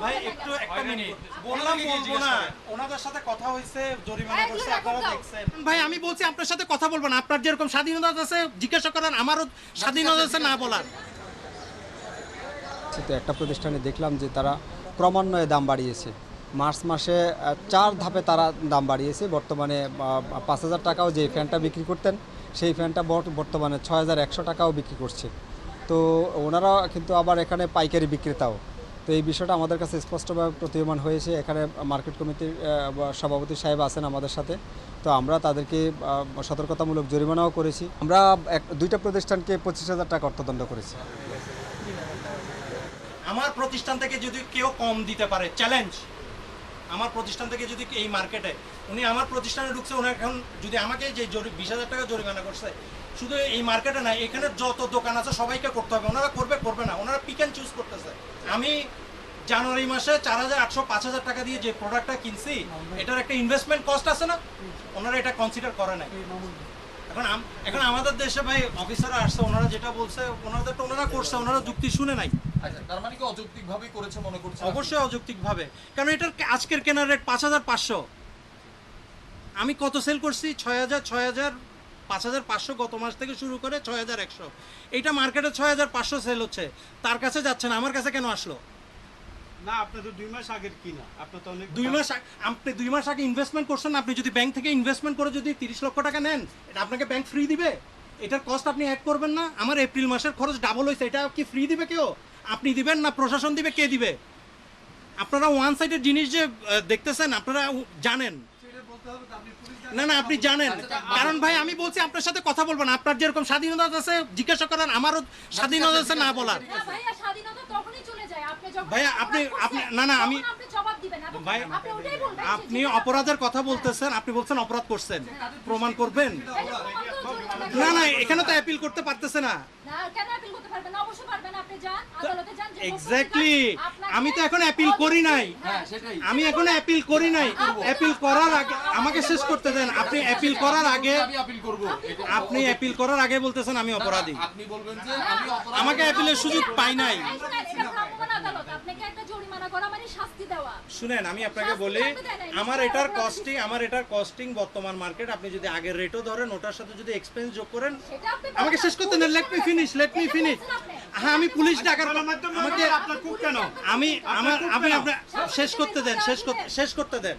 ভাই একটু একটা মিনিট। বললাম বলব না। ওনাদের সাথে কথা হয়েছে জরিমানা হ্যাঁ, করছে আপনারা দেখছেন। ভাই আমি বলছি আপনার সাথে কথা বলব না। আপনার যেরকম স্বাধীনতা আছে জিজ্ঞাসা করেন আমারও স্বাধীনতা আছে না বলার। তো একটা প্রতিষ্ঠানে দেখলাম যে তারা ক্রমান্বয়ে দাম বাড়িয়েছে। মার্চ মাসে চার ধাপে তারা দাম বাড়িয়েছে। বর্তমানে পাঁচ হাজার টাকাও যে ফ্যানটা বিক্রি করতেন সেই ফ্যানটা বর্ত- বর্তমানে ছয় হাজার একশো টাকাও বিক্রি করছে। তো ওনারা কিন্তু আবার এখানে পাইকারি বিক্রেতাও। তো এই বিষয়টা আমাদের কাছে স্পষ্টভাবে প্রতীয়মান হয়েছে। এখানে মার্কেট কমিটির সভাপতি সাহেব আছেন আমাদের সাথে। তো আমরা তাদেরকে সতর্কতামূলক জরিমানাও করেছি। আমরা এক, দুইটা প্রতিষ্ঠানকে পঁচিশ হাজার টাকা অর্থদণ্ড করেছি। আমার প্রতিষ্ঠান থেকে যদি কেউ কম দিতে পারে চ্যালেঞ্জ আমার প্রতিষ্ঠান থেকে যদি এই মার্কেটে উনি আমার প্রতিষ্ঠানে ঢুকছে উনি এখন যদি আমাকে যে বিশ হাজার টাকা জরিমানা করছে শুধু এই মার্কেটে না এখানে যত দোকান আছে সবাইকে করতে হবে। ওনারা করবে করবে না। ওনারা পিক অ্যান্ড চুজ করতেছে। আমি জানুয়ারি মাসে চার হাজার আটশো পাঁচ হাজার টাকা দিয়ে যে প্রোডাক্টটা কিনছি এটার একটা ইনভেস্টমেন্ট কস্ট আছে না? ওনারা এটা কনসিডার করে নাই। এখন এখন আমাদের দেশে ভাই অফিসাররা আসছে ওনারা যেটা বলছে ওনাদের তো ওনারা করছে ওনারা যুক্তি শুনে নাই। আচ্ছা তার মানে কি করেছে মনে করছে অবশ্যই অযৌক্তিক ভাবে কারণ এটার আজকের কেনার রেট পাঁচ হাজার পাঁচশো। আমি কত সেল করছি? ছয় হাজার ছয় হাজার পাঁচ হাজার পাঁচশো গত মাস থেকে শুরু করে ছয় হাজার একশো। এইটা মার্কেটে ছয় হাজার পাঁচশো সেল হচ্ছে। তার কাছে যাচ্ছে না আমার কাছে কেন আসলো? না, আপনি দুই মাস আগের কিনা। আপনার তো অনেক দুই মাস আপনি দুই মাস আগে ইনভেস্টমেন্ট করছেন, আপনি যদি ব্যাংক থেকে ইনভেস্টমেন্ট করে যদি তিরিশ লক্ষ টাকা নেন, এটা আপনাকে ব্যাংক ফ্রি দিবে। এটার কস্ট আপনি অ্যাড করবেন না। আমার এপ্রিল মাসের খরচ ডাবল হয়েছে, এটা কি ফ্রি দিবে কেউ? আপনি দিবেন না, প্রশাসন দিবে, কে দিবে? আপনারা ওয়ান সাইডের জিনিস যে দেখতেছেন, আপনারা জানেন। না না আপনি জানেন কারণ ভাই আমি বলছি আপনার সাথে কথা বলব না আপনার যেরকম স্বাধীনতা আছে জিজ্ঞাসা করেন আমারও স্বাধীনতা আছে না বলার না ভাইয়া স্বাধীনতা তখনই চলে যায় আপনি না, না, আমি- তখন আপনি জবাব দিবেন আপনি ভাই, আপনি অপরাধের কথা বলতেছেন আপনি বলছেন অপরাধ করছেন প্রমাণ করবেন না না এখানে তো অ্যাপিল করতে পারতেছে না না কেন অ্যাপিল করতে পারবেন না অবশ্যই পারবেন আপনি যান আদালতে যান যে এক্স্যাক্টলি আমি তো এখন অ্যাপিল করি নাই। হ্যাঁ আমি এখন অ্যাপিল করি নাই। অ্যাপিল করার আগে আমাকে শেষ করতে দেন। আপনি অ্যাপিল করার আগে আপনি অ্যাপিল করার আগে বলতেছেন আমি অপরাধী। আপনি বলবেন যে আমি অপরাধী। আমাকে অ্যাপিলের সুযোগ পাই নাই। শুনেন, মানে শাস্তি দেওয়া। শুনেন আমি আপনাকে বলি আমার এটার কস্টিং আমার এটার কস্টিং বর্তমান মার্কেট আপনি যদি আগের রেটও ধরেন ওটার সাথে যদি এক্সপেন্স যোগ করেন আমাকে শেষ করতে দেন। Let me finish let me finish হ্যাঁ আমি পুলিশ ডাকার মাধ্যমে আমাকে আপনার কেন? আমি আমার আপনি আপনার শেষ করতে দেন শেষ করতে শেষ করতে দেন।